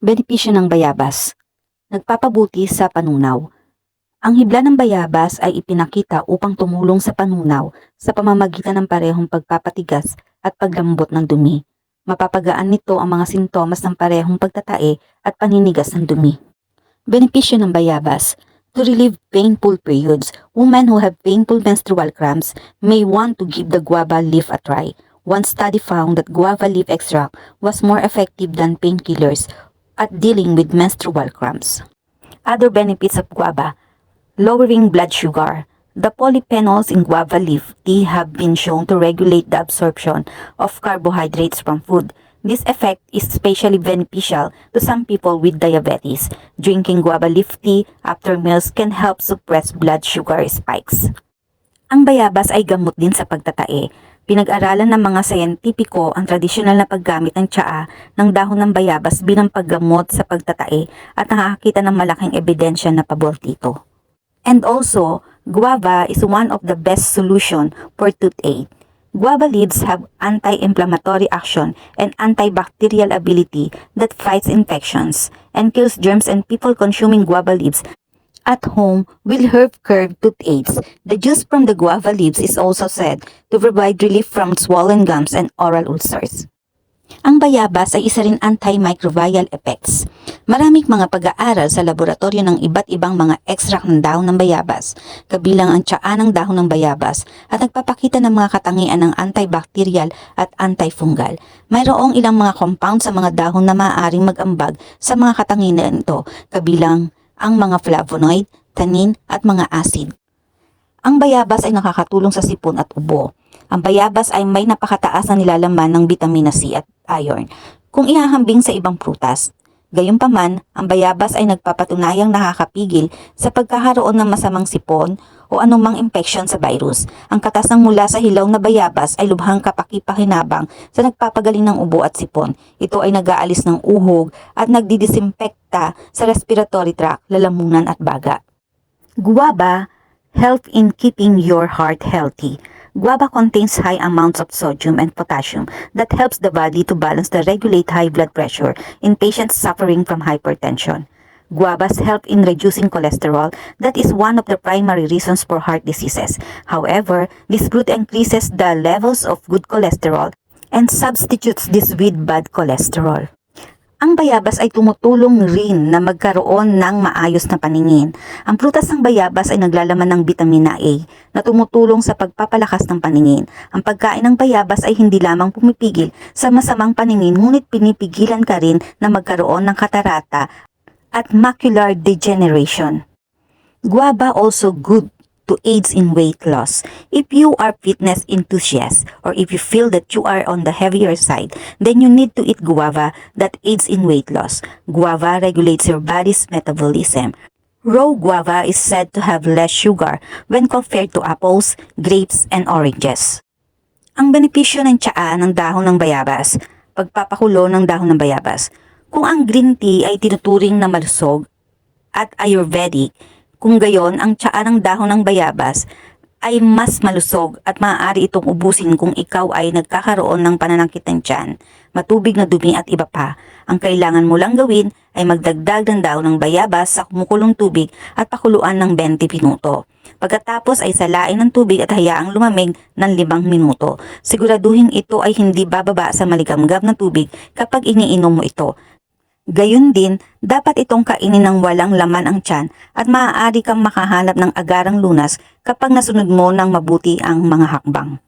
Benepisyo ng bayabas. Nagpapabuti sa panunaw. Ang hibla ng bayabas ay ipinakita upang tumulong sa panunaw sa pamamagitan ng parehong pagpapatigas at paglambot ng dumi. Mapapagaan nito ang mga sintomas ng parehong pagtatae at paninigas ng dumi. Benepisyo ng bayabas. To relieve painful periods, women who have painful menstrual cramps may want to give the guava leaf a try. One study found that guava leaf extract was more effective than painkillers at dealing with menstrual cramps. Other benefits of guava lowering blood sugar. The polyphenols in guava leaf tea have been shown to regulate the absorption of carbohydrates from food. This effect is especially beneficial to some people with diabetes. Drinking guava leaf tea after meals can help suppress blood sugar spikes. Ang bayabas ay gamot din sa pagtatae. Pinag-aralan ng mga sayentipiko ang tradisyonal na paggamit ng tsaa ng dahon ng bayabas bilang paggamot sa pagtatae at nakakakita ng malaking ebidensya na pabor dito. And also, guava is one of the best solution for toothache. Guava leaves have anti-inflammatory action and antibacterial ability that fights infections and kills germs and people consuming guava leaves at home will help curb toothaches. The juice from the guava leaves is also said to provide relief from swollen gums and oral ulcers. Ang bayabas ay isa rin antimicrobial effects. Maraming mga pag-aaral sa laboratorio ng iba't ibang mga extract ng dahon ng bayabas, kabilang ang tsaa ng dahon ng bayabas at nagpapakita ng mga katangian ng antibacterial at antifungal. Mayroong ilang mga compound sa mga dahon na maaaring mag-ambag sa mga katangian ito, kabilang ang mga flavonoid, tannin at mga acid. Ang bayabas ay nakakatulong sa sipon at ubo. Ang bayabas ay may napakataas na nilalaman ng vitamina C at iron kung ihahambing sa ibang prutas. Gayunpaman, ang bayabas ay nagpapatunayang nakakapigil sa pagkakaroon ng masamang sipon o anumang infection sa virus. Ang katas ng mula sa hilaw na bayabas ay lubhang kapakipakinabang sa nagpapagaling ng ubo at sipon. Ito ay nag-aalis ng uhog at nagdidisinfekta sa respiratory tract, lalamunan at baga. Guava help in keeping your heart healthy. Guava contains high amounts of sodium and potassium that helps the body to balance the regulate high blood pressure in patients suffering from hypertension. Guavas help in reducing cholesterol. That is one of the primary reasons for heart diseases. However, this fruit increases the levels of good cholesterol and substitutes this with bad cholesterol. Ang bayabas ay tumutulong rin na magkaroon ng maayos na paningin. Ang prutas ng bayabas ay naglalaman ng vitamina A na tumutulong sa pagpapalakas ng paningin. Ang pagkain ng bayabas ay hindi lamang pumipigil sa masamang paningin ngunit pinipigilan ka rin na magkaroon ng katarata at macular degeneration. Guava also good to aids in weight loss. If you are fitness enthusiast or if you feel that you are on the heavier side, then you need to eat guava that aids in weight loss. Guava regulates your body's metabolism. Raw guava is said to have less sugar when compared to apples, grapes, and oranges. Ang benepisyo ng tsaa ng dahon ng bayabas, pagpapakulo ng dahon ng bayabas. Kung ang green tea ay tinuturing na malusog at ayurvedic, kung gayon, ang tsaa ng dahon ng bayabas ay mas malusog at maaari itong ubusin kung ikaw ay nagkakaroon ng pananakit ng tiyan, matubig na dumi at iba pa. Ang kailangan mo lang gawin ay magdagdag ng dahon ng bayabas sa kumukulong tubig at pakuluan ng 20 minuto. Pagkatapos ay salain ng tubig at hayaang lumamig ng 5 minuto. Siguraduhin ito ay hindi bababa sa maligamgam na tubig kapag iniinom mo ito. Gayun din, dapat itong kainin ng walang laman ang tiyan at maaari kang makahanap ng agarang lunas kapag nasunod mo ng mabuti ang mga hakbang.